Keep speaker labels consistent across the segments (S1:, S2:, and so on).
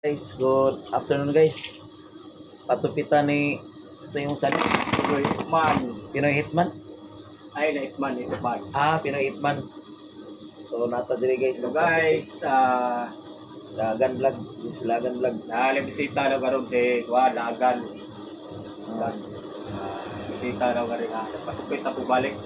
S1: Guys, good afternoon guys. Patupitan ni ito yung channel.
S2: Pinoy man.
S1: Pinoy Hitman.
S2: Ay, na itman, itman.
S1: Ah, Pinoy Hitman. So, nata diri guys.
S2: So guys, ah,
S1: Lagan vlog. This is Lagan vlog.
S2: nalibisita na karon si Juan Lagan. Lagan. Ah, bisita na karon na patupit na po balik.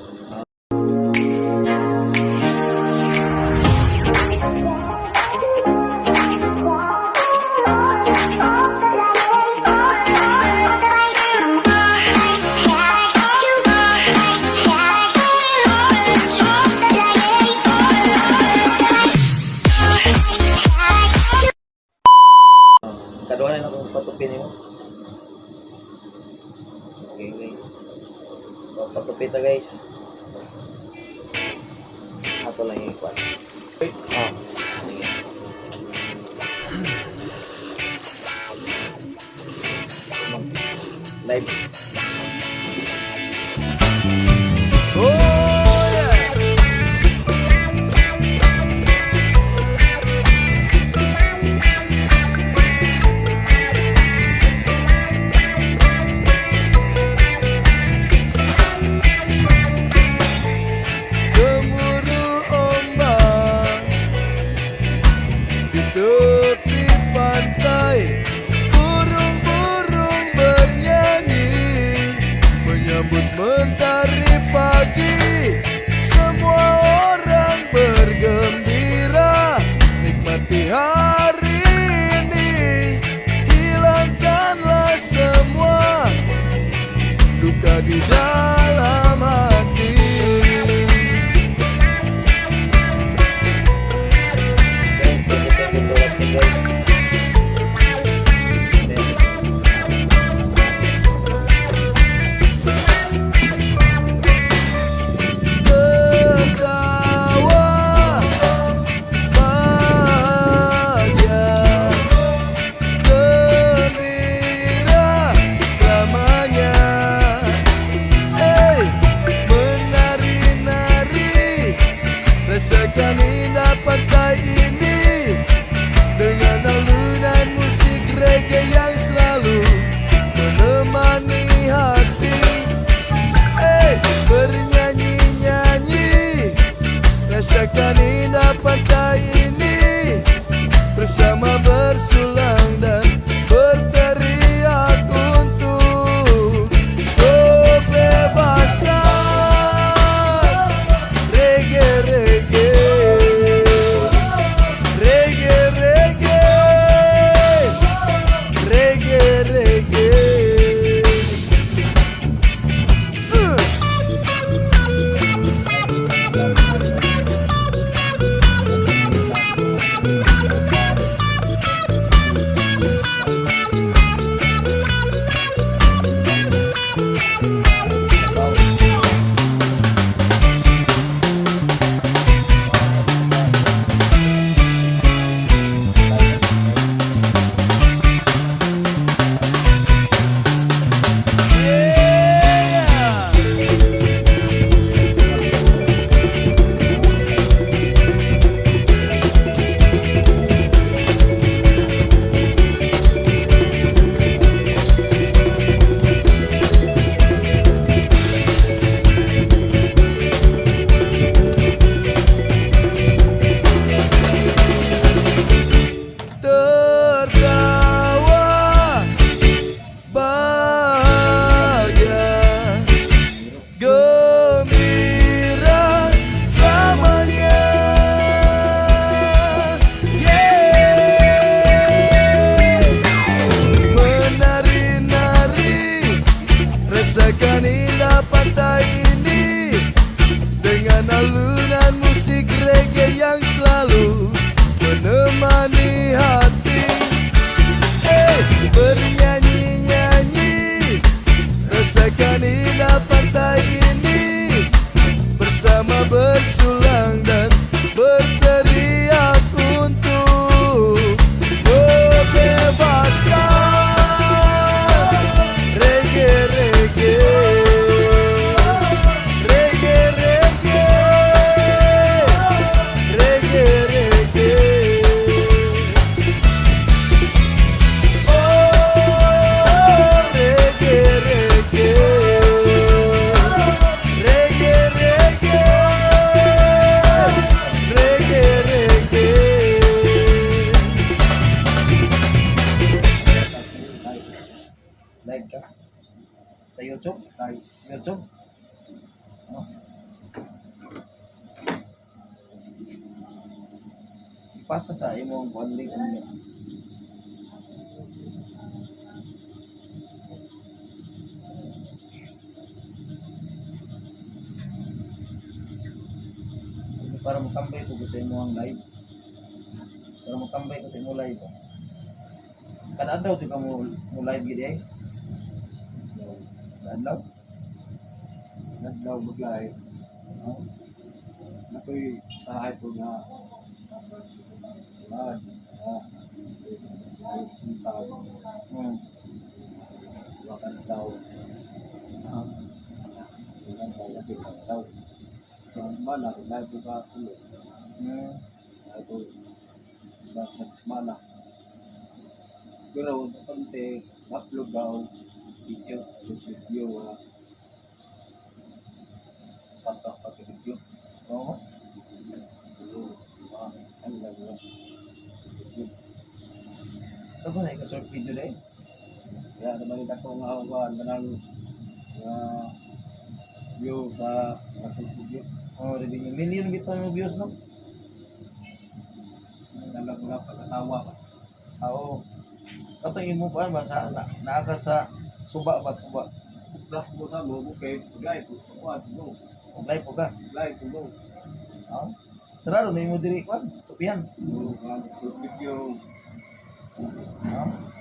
S1: Kaduha na akong patupin mo. Okay guys. So, patupit na guys. Ato lang yung ikwan. Ah, sige. Live. Live ka? Sa YouTube?
S2: Size.
S1: YouTube? Oh. Ipasa sa imo ang kuan link ano yun. para makambay ko sa imo ang live. Para makambay ko sa imo live. Kada jud ka mo mo live gid ay. Kada adlaw.
S2: Naglaw maglay.
S1: Oh.
S2: Nakoy sahay po nga. Mad. Ah. Size ng tao.
S1: Hmm.
S2: Wakan daw.
S1: Ah.
S2: Wakan daw. Wakan daw. Sa semana, live ko ka ako.
S1: Hmm.
S2: Ako. Sa semana. Pero konti upload daw video video. Patak pa video. Ah, ano lang yun. Video.
S1: Ako na short video dai.
S2: Kaya naman ako nga awan manang sa sa video.
S1: Oh, di ba million bitaw mo views no?
S2: Nalang nga pagkatawa ka.
S1: Oo. Kato imo kuan ba sa na, naa sa suba ba suba.
S2: Plus mo sa mo, okay, live po. Kuwan mo.
S1: Kung live po ka.
S2: Live po mo.
S1: Oo. Sarado na imo diri kuan. Tupian.
S2: Mo nga sa video.
S1: Oo.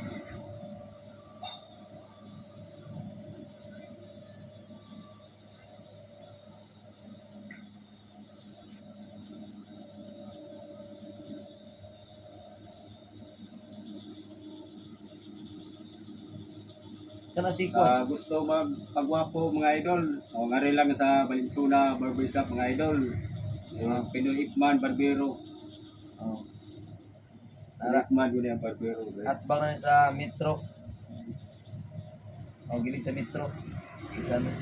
S1: Kana si kuan.
S2: Ah, gusto mag pagwapo mga idol. O nga rin lang sa Valenzuela Barbershop mga idol. Uh, Pinoy Ikman Barbero.
S1: Oo.
S2: Pinoy
S1: Ara
S2: Ikman yun yung Barbero.
S1: at bang na sa metro. O gili sa metro. Isa no.